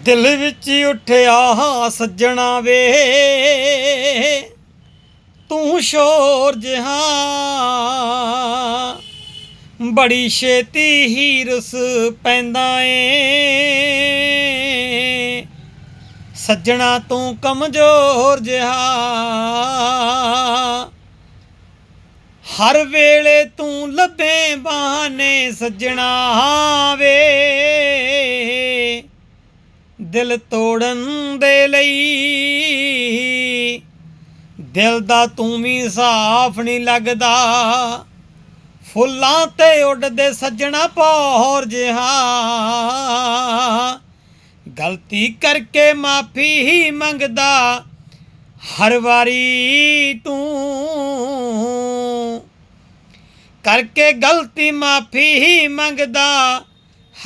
ਦਿਲ ਵਿੱਚ ਉੱਠਿਆ ਸੱਜਣਾ ਵੇ। ਤੂੰ ਸ਼ੋਰ ਜਿਹਾ। ਬੜੀ ਛੇਤੀ ਹੀ ਰਸ ਪੈਂਦਾ ਏ। ਸੱਜਣਾ ਤੂੰ ਕਮਜ਼ੋਰ ਜਹਾ। ਹਰ ਵੇਲੇ ਤੂੰ ਲੱਭੇ ਬਹਾਨੇ ਸੱਜਣਾ ਦਿਲ ਤੋੜਨ ਦੇ ਲਈ। ਦਿਲ ਦਾ ਤੂੰ ਵੀ ਸਾਫ਼ ਨਹੀਂ ਲੱਗਦਾ। ਫੁੱਲਾਂ ਤੇ ਉੱਡਦੇ ਸੱਜਣਾ ਪੌਰ ਜਿਹਾ। ਗਲਤੀ ਕਰਕੇ ਮਾਫੀ ਹੀ ਮੰਗਦਾ ਹਰ ਵਾਰੀ ਤੂੰ। ਕਰਕੇ ਗਲਤੀ ਮਾਫੀ ਹੀ ਮੰਗਦਾ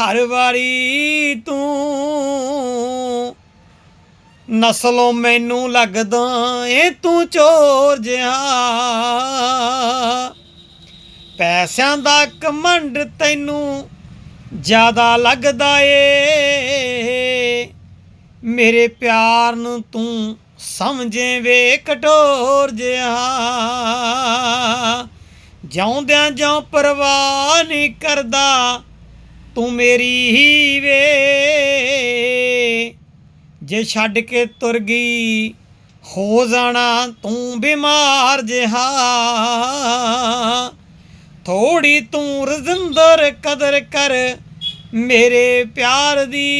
ਹਰ ਵਾਰੀ ਤੂੰ ਨਸਲੋਂ ਮੈਨੂੰ ਲੱਗਦਾ ਏ ਤੂੰ ਚੋਰ ਜਿਹਾ। ਪੈਸਿਆਂ ਦਾ ਕਮੰਡ ਤੈਨੂੰ ਜ਼ਿਆਦਾ ਲੱਗਦਾ ਏ। ਮੇਰੇ ਪਿਆਰ ਨੂੰ ਤੂੰ ਸਮਝੇ ਵੇ ਕਟੋਰ ਜਿਹਾ। ਜਿਉਂਦਿਆਂ ਜਿਉਂ ਪਰਵਾਹ ਨਹੀਂ ਕਰਦਾ। ਤੂੰ ਮੇਰੀ ਹੀ ਵੇ। ਜੇ ਛੱਡ ਕੇ ਤੁਰ ਗਈ, ਹੋ ਜਾਣਾ ਤੂੰ ਬਿਮਾਰ ਜਿਹਾ। ਥੋੜੀ ਤੂੰ ਰਜ਼ਿੰਦਰ ਕਦਰ ਕਰ ਮੇਰੇ ਪਿਆਰ ਦੀ।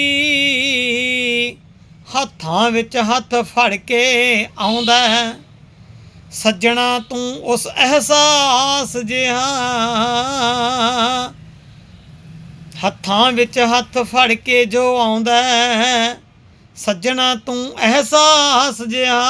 ਹੱਥਾਂ ਵਿੱਚ ਹੱਥ ਫੜ ਕੇ ਆਉਂਦਾ ਸੱਜਣਾ ਤੂੰ ਉਸ ਅਹਿਸਾਸ ਜਿਹਾ। ਹੱਥਾਂ ਵਿੱਚ ਹੱਥ ਫੜ ਕੇ ਜੋ ਆਉਂਦਾ ਸੱਜਣਾ ਤੂੰ ਅਹਿਸਾਸ ਜਿਹਾ।